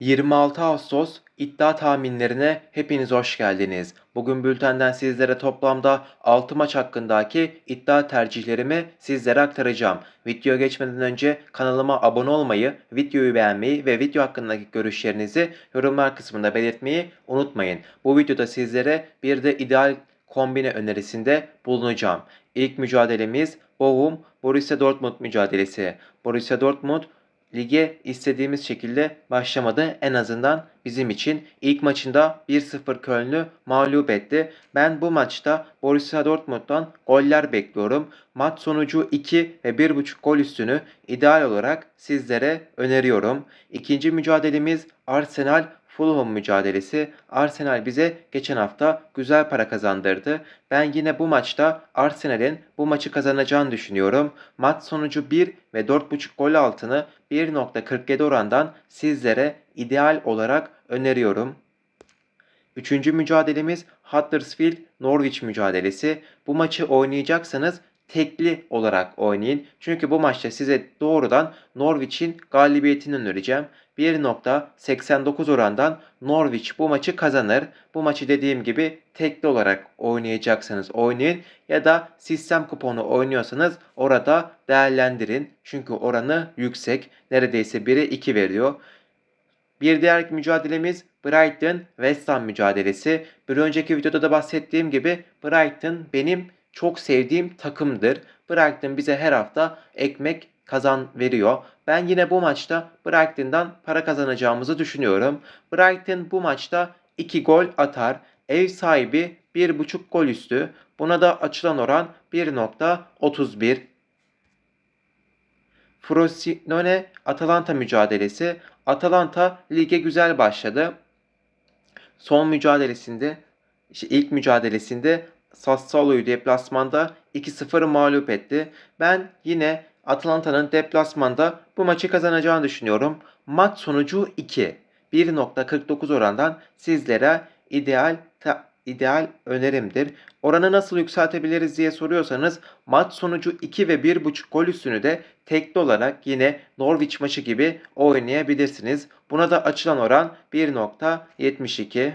26 Ağustos iddia tahminlerine hepiniz hoş geldiniz. Bugün bültenden sizlere toplamda 6 maç hakkındaki iddia tercihlerimi sizlere aktaracağım. Videoya geçmeden önce kanalıma abone olmayı, videoyu beğenmeyi ve video hakkındaki görüşlerinizi yorumlar kısmında belirtmeyi unutmayın. Bu videoda sizlere bir de ideal kombine önerisinde bulunacağım. İlk mücadelemiz Bochum Borussia Dortmund mücadelesi. Borussia Dortmund lige istediğimiz şekilde başlamadı. En azından bizim için ilk maçında 1-0 Köln'ü mağlup etti. Ben bu maçta Borussia Dortmund'dan goller bekliyorum. Maç sonucu 2 ve 1.5 gol üstünü ideal olarak sizlere öneriyorum. İkinci mücadelemiz Arsenal Fulham mücadelesi. Arsenal bize geçen hafta güzel para kazandırdı. Ben yine bu maçta Arsenal'in bu maçı kazanacağını düşünüyorum. Maç sonucu 1 ve 4.5 gol altını 1.47 orandan sizlere ideal olarak öneriyorum. Üçüncü mücadelemiz Huddersfield Norwich mücadelesi. Bu maçı oynayacaksanız tekli olarak oynayın. Çünkü bu maçta size doğrudan Norwich'in galibiyetini önereceğim. 1.89 orandan Norwich bu maçı kazanır. Bu maçı dediğim gibi tekli olarak oynayacaksanız oynayın ya da sistem kuponu oynuyorsanız orada değerlendirin. Çünkü oranı yüksek. Neredeyse 1'e 2 veriyor. Bir diğer mücadelemiz Brighton West Ham mücadelesi. Bir önceki videoda da bahsettiğim gibi Brighton benim çok sevdiğim takımdır. Brighton bize her hafta ekmek kazan veriyor. Ben yine bu maçta Brighton'dan para kazanacağımızı düşünüyorum. Brighton bu maçta 2 gol atar. Ev sahibi 1.5 gol üstü. Buna da açılan oran 1.31. Frosinone Atalanta mücadelesi. Atalanta lige güzel başladı. Son mücadelesinde işte ilk mücadelesinde Sassuolo'yu deplasmanda 2-0 mağlup etti. Ben yine Atalanta'nın deplasmanda bu maçı kazanacağını düşünüyorum. Maç sonucu 2. 1.49 orandan sizlere ideal ideal önerimdir. Oranı nasıl yükseltebiliriz diye soruyorsanız maç sonucu 2 ve 1.5 gol üstünü de tekli olarak yine Norwich maçı gibi oynayabilirsiniz. Buna da açılan oran 1.72.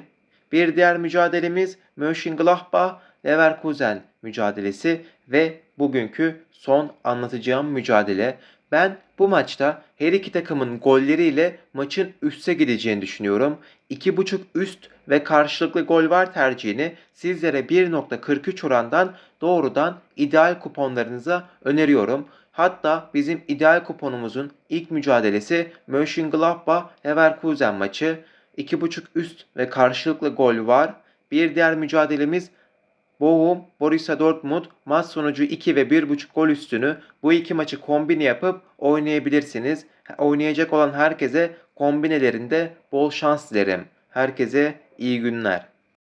Bir diğer mücadelemiz Mönchengladbach Leverkusen mücadelesi ve bugünkü son anlatacağım mücadele. Ben bu maçta her iki takımın golleriyle maçın üste gideceğini düşünüyorum. 2.5 üst ve karşılıklı gol var tercihini sizlere 1.43 orandan doğrudan ideal kuponlarınıza öneriyorum. Hatta bizim ideal kuponumuzun ilk mücadelesi Mönchengladbach Leverkusen maçı. 2.5 üst ve karşılıklı gol var. Bir diğer mücadelemiz Bochum, Borussia Dortmund maç sonucu 2 ve 1.5 gol üstünü bu iki maçı kombine yapıp oynayabilirsiniz. Oynayacak olan herkese kombinelerinde bol şans dilerim. Herkese iyi günler.